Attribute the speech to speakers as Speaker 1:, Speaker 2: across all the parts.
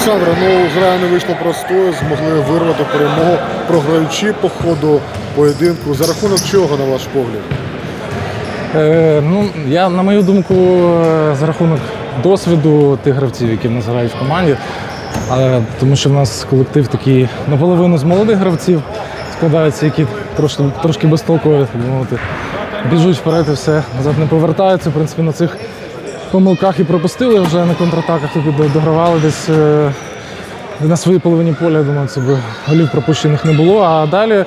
Speaker 1: Олександре, ну гра не вийшла простою, змогли вирвати перемогу, програючи по ходу поєдинку. За рахунок чого, на ваш погляд?
Speaker 2: Е, ну, я, на мою думку, е, за рахунок досвіду тих гравців, які в нас грають в команді, е, тому що в нас колектив такий наполовину з молодих гравців складається, які трошки, трошки безтолкові, так мовити. Біжуть вперед і все, назад не повертаються. В принципі, на цих помилках і пропустили вже на контратаках, до- догравали десь. е, на своїй половині поля, я думаю, це би голів пропущених не було. А далі,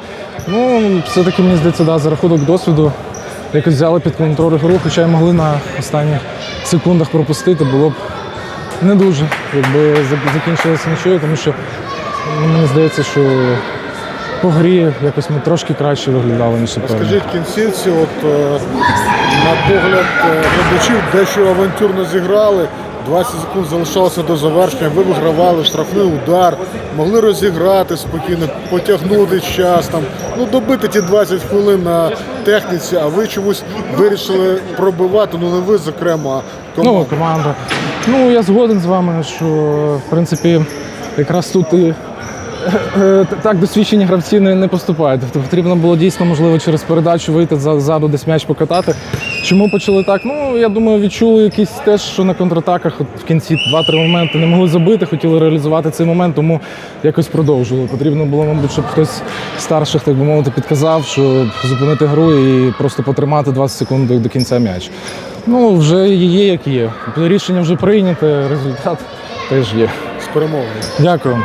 Speaker 2: ну, все-таки мені здається, да, за рахунок досвіду якось взяли під контроль гру, хоча й могли на останніх секундах пропустити, було б не дуже, якби закінчилося нічого, тому що ну, мені здається, що по грі якось ми трошки краще виглядали, ніж суперник.
Speaker 1: Скажіть кінцівці, от е, на погляд е, глядачів, дещо авантюрно зіграли. 20 секунд залишалося до завершення. Ви вигравали штрафний удар, могли розіграти спокійно, потягнути час там, ну добити ті 20 хвилин на техніці, а ви чомусь вирішили пробивати. Ну не ви зокрема, а команда.
Speaker 2: Ну, команда. Ну, я згоден з вами, що в принципі якраз тут і так досвідчені гравці не, не поступають. Тобто потрібно було дійсно, можливо, через передачу вийти ззаду, десь м'яч покатати. Чому почали так? Ну, я думаю, відчули якісь теж, що на контратаках от в кінці 2-3 моменти не могли забити, хотіли реалізувати цей момент, тому якось продовжували. Потрібно було, мабуть, щоб хтось старших, так би мовити, підказав, що зупинити гру і просто потримати 20 секунд до, до кінця м'яч. Ну, вже є, як є. Рішення вже прийняте, результат теж є.
Speaker 1: з перемогою.
Speaker 2: Дякую.